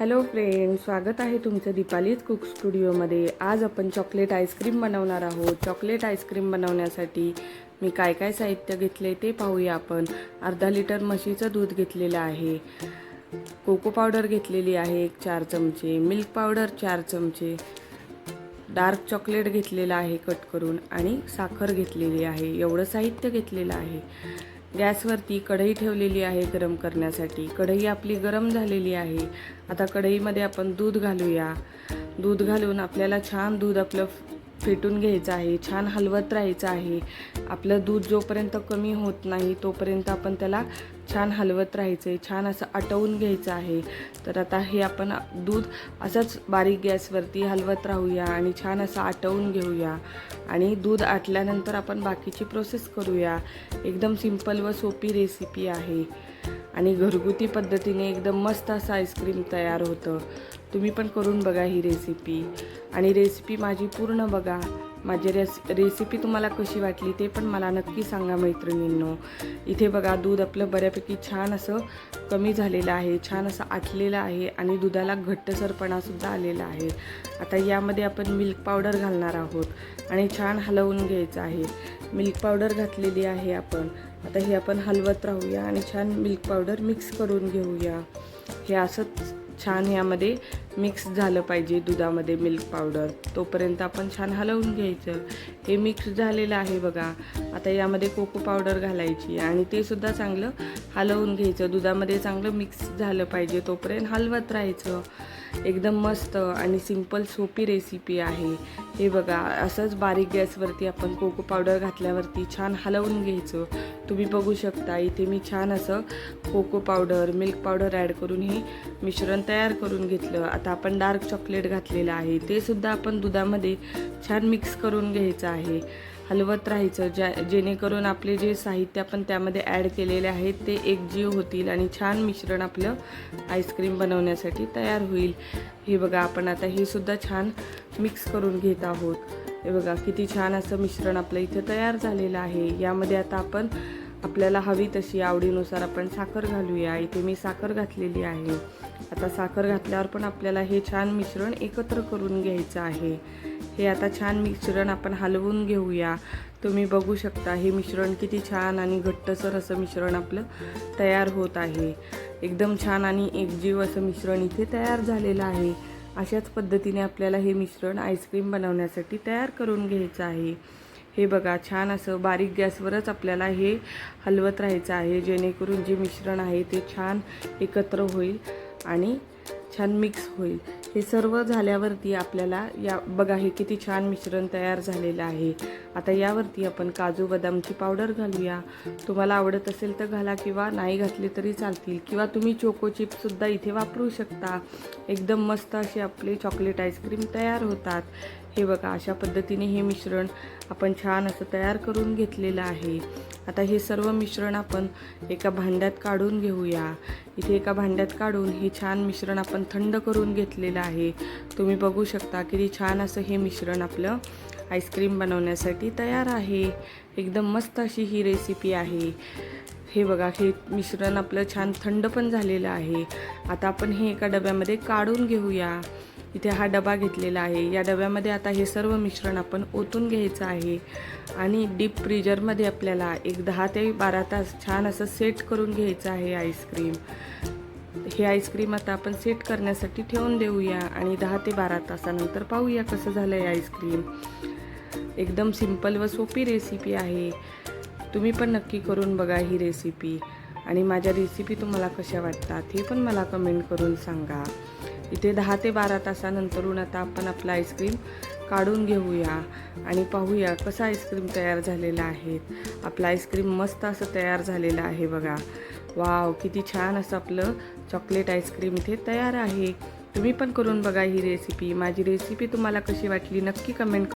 Hello friend स्वागत आहे तुमचं दीपालीज कुक स्टुडिओमध्ये. आज आपण चॉकलेट आईस्क्रीम बनवणार आहोत. चॉकलेट आईस्क्रीम बनवण्यासाठी मी काय काय साहित्य घेतले ते पाहूया आपण. अर्धा लिटर म्हशीचं दूध घेतलेलं आहे. कोको पावडर घेतलेली आहे एक चार चमचे. मिल्क पावडर चार चमचे. डार्क चॉकलेट घेतलेलं आहे कट करून. आणि साखर घेतलेली आहे. एवढं साहित्य घेतलेलं आहे. गॅसवरती कढई ठेवलेली आहे गरम करण्यासाठी. कढई आपली गरम झालेली आहे. आता कढईमध्ये आपण दूध घालूया. दूध घालून आपल्याला छान दूध आपलं फेटून घ्यायचं आहे. छान हलवत राहायचं आहे. आपलं दूध जोपर्यंत कमी होत नाही तोपर्यंत आपण त्याला छान हलवत राहायचं आहे छान असं आटवून घ्यायचं आहे. तर आता हे आपण दूध असंच बारीक गॅसवरती हलवत राहूया आणि छान असं आटवून घेऊया. आणि दूध आटल्यानंतर आपण बाकीची प्रोसेस करूया. एकदम सिंपल व सोपी रेसिपी आहे. आणि घरगुती पद्धतीने एकदम मस्त असं आईस्क्रीम तयार होतं. तुम्ही पण करून बघा ही रेसिपी आणि रेसिपी माझी पूर्ण बघा. माझी रेस रेसिपी तुम्हाला कशी वाटली ते पण मला नक्की सांगा मैत्रिणींनो. इथे बघा दूध आपलं बऱ्यापैकी छान असं कमी झालेलं आहे छान असं आटलेलं आहे आणि दुधाला घट्टसरपणासुद्धा आलेला आहे. आता यामध्ये आपण मिल्क पावडर घालणार आहोत आणि छान हलवून घ्यायचं आहे. मिल्क पावडर घातलेली आहे आपण. आता हे आपण हलवत राहूया आणि छान मिल्क पावडर मिक्स करून घेऊया. हे असंच छान यामध्ये मिक्स झालं पाहिजे दुधामध्ये मिल्क पावडर. तोपर्यंत आपण छान हलवून घ्यायचं. हे मिक्स झालेलं आहे बघा. आता यामध्ये कोको पावडर घालायची आणि ते सुद्धा चांगलं हलवून घ्यायचं. दुधामध्ये चांगलं मिक्स झालं पाहिजे तोपर्यंत हलवत राहायचं. एकदम मस्त आणि सिंपल सोपी रेसिपी आहे. हे बघा असंच बारीक गॅसवरती आपण कोको पावडर घातल्यावरती छान हलवून घ्यायचं. तुम्ही बघू शकता इथे मी छान असं cocoa powder milk powder add करून हे मिश्रण तयार करून घेतलं. आता आपण डार्क चॉकलेट घातलेलं आहे. ते सुद्धा आपण दुधामध्ये छान मिक्स करून घ्यायचं आहे. हलवत राहायचं ज्या जेणेकरून आपले जे साहित्य आपण त्यामध्ये ॲड केलेले आहेत ते एकजीव होतील आणि छान मिश्रण आपलं आईस्क्रीम बनवण्यासाठी तयार होईल. हे बघा आपण आता हे सुद्धा छान मिक्स करून घेत आहोत. हे बघा किती छान असं मिश्रण आपलं इथं तयार झालेलं आहे. यामध्ये आता आपण आपल्याला हवी तशी आवडीनुसार आपण साखर घालूया. इथे मी साखर घातलेली आहे. आता साखर घातल्यावर पण आपल्याला हे छान मिश्रण एकत्र करून घ्यायचं आहे. हे आता छान मिश्रण आपण हलवून घेऊया. तुम्ही बघू शकता हे मिश्रण किती छान आणि घट्टसर असं मिश्रण आपलं तयार होत आहे. एकदम छान आणि एकजीव असं मिश्रण इथे तयार झालेलं आहे. अशाच पद्धतीने आपल्याला हे मिश्रण आईस्क्रीम बनवण्यासाठी तयार करून घ्यायचं आहे. हे बघा छान असं बारीक गॅसवरच आपल्याला हे हलवत राहायचं आहे जेणेकरून जे मिश्रण आहे ते छान एकत्र होईल आणि छान मिक्स होईल. हे सर्व झाल्यावरती आपल्याला या बघा हे किती छान मिश्रण तयार झालेलं आहे. आता यावरती आपण काजू बदामची पावडर घालूया. तुम्हाला आवडत असेल तर घाला किंवा नाही घातले तरी चालतील. किंवा तुम्ही चोको चिप्ससुद्धा इथे वापरू शकता. एकदम मस्त असे आपले चॉकलेट आईस्क्रीम तयार होतात. हे बघा अशा पद्धतीने हे मिश्रण आपण छान असं तयार करून घेतलेलं आहे. आता हे सर्व मिश्रण आपण एका भांड्यात काढून घेऊया. इथे एका भांड्यात काढून हे छान मिश्रण आपण आपण थंड करून घेतलेलं आहे. तुम्ही बघू शकता किती छान असं हे मिश्रण आपलं आईस्क्रीम बनवण्यासाठी तयार आहे. एकदम मस्त अशी ही रेसिपी आहे. हे बघा हे मिश्रण आपलं छान थंड पण झालेलं आहे. आता आपण हे एका डब्यामध्ये काढून घेऊया. इथे हा डबा घेतलेला आहे. या डब्यामध्ये आता हे सर्व मिश्रण आपण ओतून घ्यायचं आहे. आणि डीप फ्रीजरमध्ये आपल्याला एक दहा ते बारा तास छान असं सेट करून घ्यायचं आहे आईस्क्रीम. हे आईस्क्रीम आता आपण सेट करण्यासाठी ठेवून देऊया आणि दहा ते बारा तासानंतर पाहूया कसं झालं आहे आईस्क्रीम. एकदम सिंपल व सोपी रेसिपी आहे. तुम्ही पण नक्की करून बघा ही रेसिपी. आणि माझ्या रेसिपी तुम्हाला कशा वाटतात हे पण मला कमेंट करून सांगा. इथे दहा ते बारा तासानंतरून आता आपण आपलं आईस्क्रीम काढून घेऊया आणि पाहूया कसं आईस्क्रीम तयार झालेलं आहे. आपलं आईस्क्रीम मस्त असं तयार झालेलं आहे बघा. वाव किती छान असं आपलं चॉकलेट आईस्क्रीम इथे तयार आहे. तुम्ही पण करून बघा ही रेसिपी माझी रेसिपी तुम्हाला कशी वाटली नक्की कमेंट